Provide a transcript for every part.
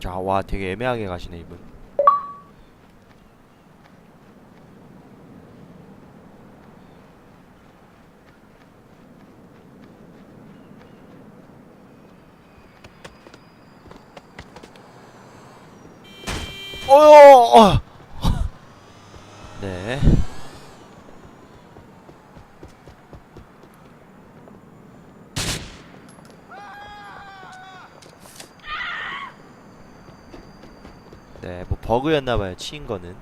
자, 와, 되게 애매하게 가시네, 이분. 어여! 어. 네. 네, 뭐 버그였나봐요. 치인 거는.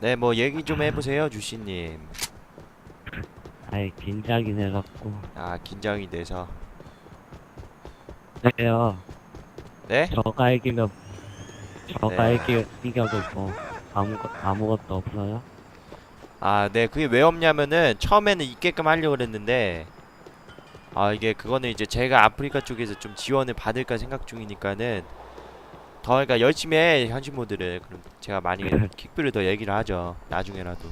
네, 뭐 얘기 좀 해보세요, 주씨님. 아이 긴장이 돼갖고 아, 긴장이 돼서. 그래요 네? 저가 이기면 저가 네. 이기, 이겨도 뭐 아무것 아무것도 없어요 아, 네, 그게 왜 없냐면은 처음에는 있게끔 하려고 그랬는데 아, 이게 그거는 이제 제가 아프리카 쪽에서 좀 지원을 받을까 생각 중이니까는 더 그러니까 열심히 해, 현실 모드를. 그럼 제가 많이 킥뷰를 더 얘기를 하죠. 나중에라도.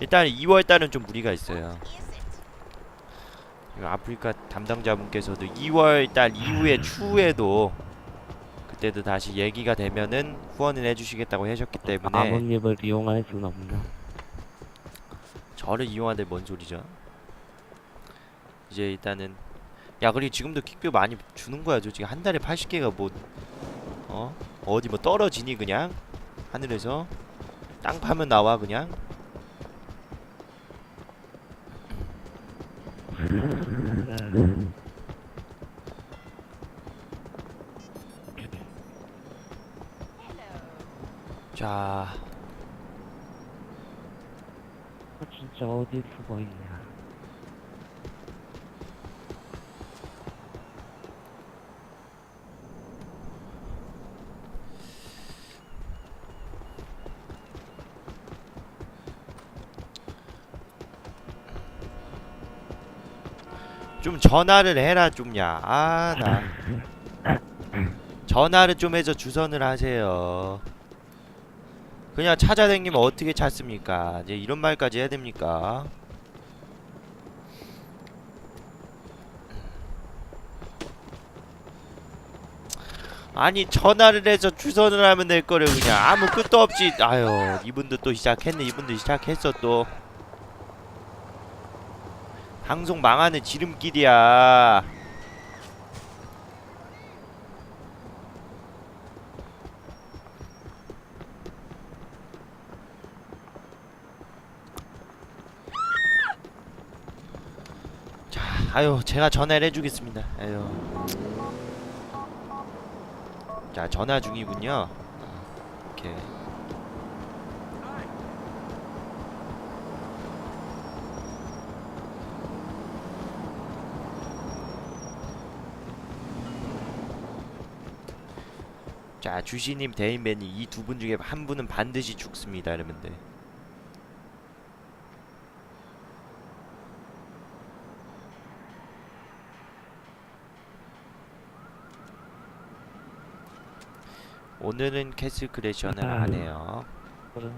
일단 2월 달은 좀 무리가 있어요. 아프리카 담당자분께서도 2월 달 이후에 추후에도 그 때도 다시 얘기가 되면은 후원을 해주시겠다고 하셨기 때문에 아버님을 이용할 순 없나? 저를 이용하는데 뭔 소리죠? 이제 일단은 야 그리고 지금도 킥뷰 많이 주는 거야 솔직히. 한 달에 80개가 뭐 어? 어디 뭐 떨어지니 그냥? 하늘에서? 땅 파면 나와 그냥 자. 아, 진짜 어디 쓰고 있냐. 좀 전화를 해라 좀야. 아 나. 전화를 좀 해서 주선을 하세요 그냥 찾아다니면 어떻게 찾습니까? 이제 이런 말까지 해야 됩니까? 아니 전화를 해서 주선을 하면 될 거를 그냥. 아무 끝도 없이. 아유 이분도 또 시작했네. 이분도 시작했어 또. 방송 망하는 지름길이야. 자, 아유, 제가 전화를 해주겠습니다. 아유. 자, 전화 중이군요. 아, 오케이. 자 주시님 대인배니 이두 분 중에 한 분은 반드시 죽습니다 여러분들 오늘은 캐슬 크래셔는 아. 안 해요 그럼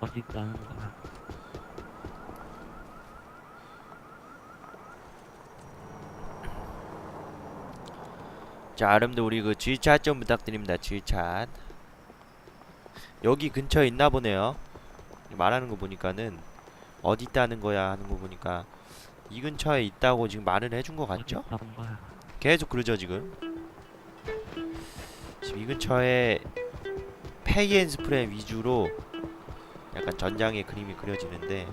어디 가는 거야 자 여러분들 우리 그 G챗 좀 부탁드립니다 G챗 여기 근처에 있나 보네요 말하는 거 보니까는 어디 있다는 거야 하는 거 보니까 이 근처에 있다고 지금 말을 해준 거 같죠? 계속 그러죠 지금. 지금 이 근처에 페이 앤 스프레 위주로 약간 전장의 그림이 그려지는데.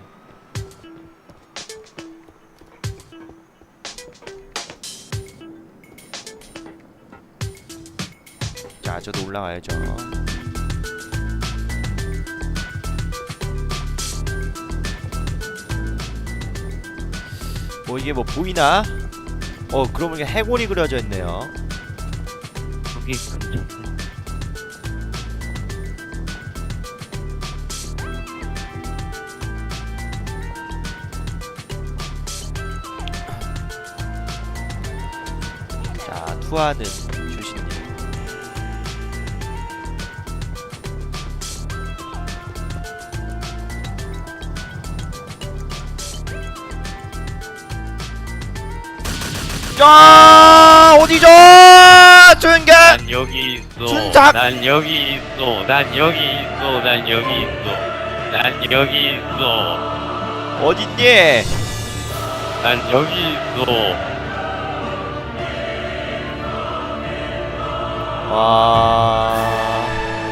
자 저도 올라가야죠. 뭐 이게 뭐 보이나? 어 보니까 해골이 그려져 있네요. 여기 근처인데 투하는 야 어디죠? 준결 난 여기 있어. 준작! 난 여기 있어. 난 여기 있어. 난 여기 있어. 난 여기 있어. 어딨니? 난 여기 있어.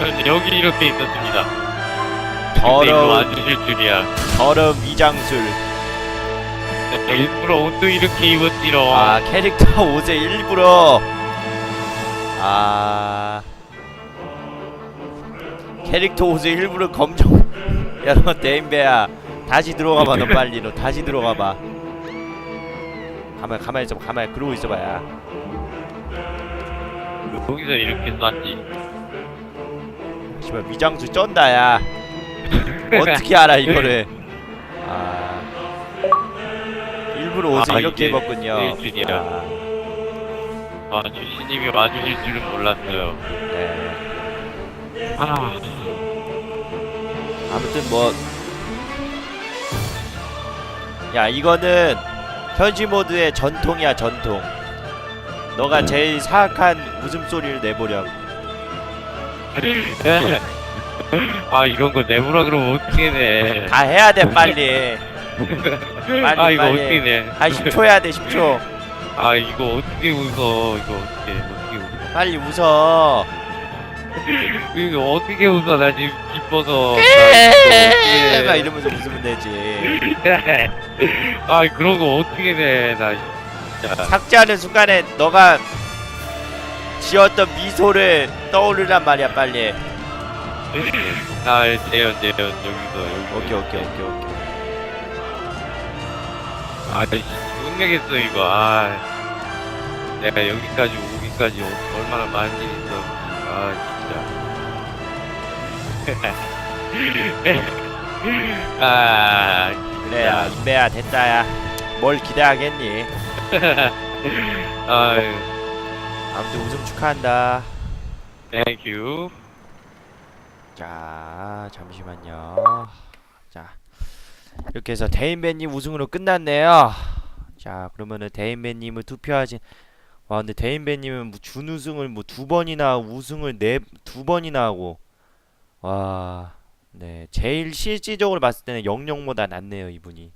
와전 여기 이렇게 있었습니다. 근데 더러운- 일로 와주실 줄이야. 더러운 위장술. 일부러 옷도 이렇게 입었지롱. 아 캐릭터 옷에 일부러. 아. 캐릭터 옷에 일부러 검정 야너 데인베야. 다시 들어가봐 너 빨리 너 다시 들어가봐. 가만 가만히 있어봐. 가만히 그러고 있어봐야. 여기서 이렇게 쐈지. 씨발 위장술 쩐다야. 어떻게 알아 이거를 일부러 옷을 아, 이렇게 이게 입었군요 일줄이야. 아, 아, 주시님이 와주실 줄은 몰랐어요. 네. 아, 아무튼 뭐. 야, 이거는 현지 모드의 전통이야, 전통. 너가 제일 사악한 웃음소리를 내보렴. 아 이런 거 내보라 그러면 어떻게 내? 다 해야 돼, 빨리. 빨리, 아 이거 빨리. 어떻게 내? 한 10초 해야 돼, 10초. 아 이거 어떻게 웃어? 이거 어떻게 어떻게 웃어? 빨리 웃어. 이거 어떻게 웃어? 나 지금 기뻐서. 막 이러면서 웃으면 되지. 아 그런 거 어떻게 내? 나 진짜. 삭제하는 순간에 너가 지었던 미소를 떠오르란 말이야, 빨리. 아 재현 재현 여기서 여기. 오케이, 오케이, 오케이, 오케이. 아 씨, 못내겠어 이거. 아 내가 여기까지 오기까지 어- 얼마나 많은 일이 있어. 아 진짜. 아 그래, 야, 인베야, 됐다, 야. 뭘 기대하겠니? 아유, 아무튼 우승 축하한다. 땡큐. 자, 잠시만요. 자, 이렇게 해서 데인배님 우승으로 끝났네요. 자, 그러면은 데인배님을 투표하신 와, 근데 데인배님은 뭐 준우승을 뭐 두 번이나 우승을 네 두 번이나 하고 와, 네, 제일 실질적으로 봤을 때는 영영보다 낫네요, 이분이.